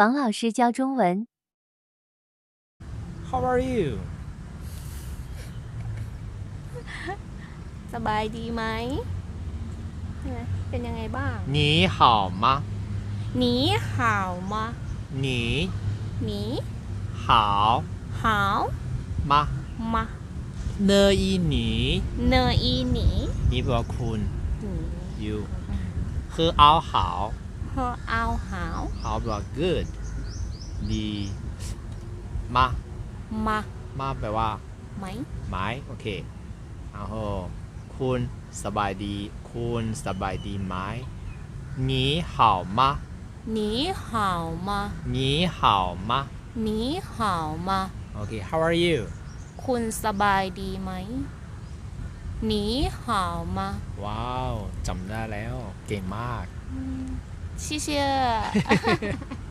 王老师教中文。 How are you สบายดีไหมเนี่ยเป็นยังไงบ้าง 你好吗 หนีห่าวมา 你 หนี 好 หาว 吗 มา เนอีหนี เนออีหนี นี่แปลว่าคุณ หนี you คือเอา好 เฮอเอาหาว 好แปลว่า good ดีมา มา มาแปลว่า ไหม ไม้โอเคเอาโหคุณสบายดี คุณสบายดีไหม你好吗 หนีห่าวมา 你好吗 หนีห่าวมา โอเค how are you คุณสบายดีไหมหนีห่าวมา ว้าวจำได้แล้ว เก่งมาก 谢谢。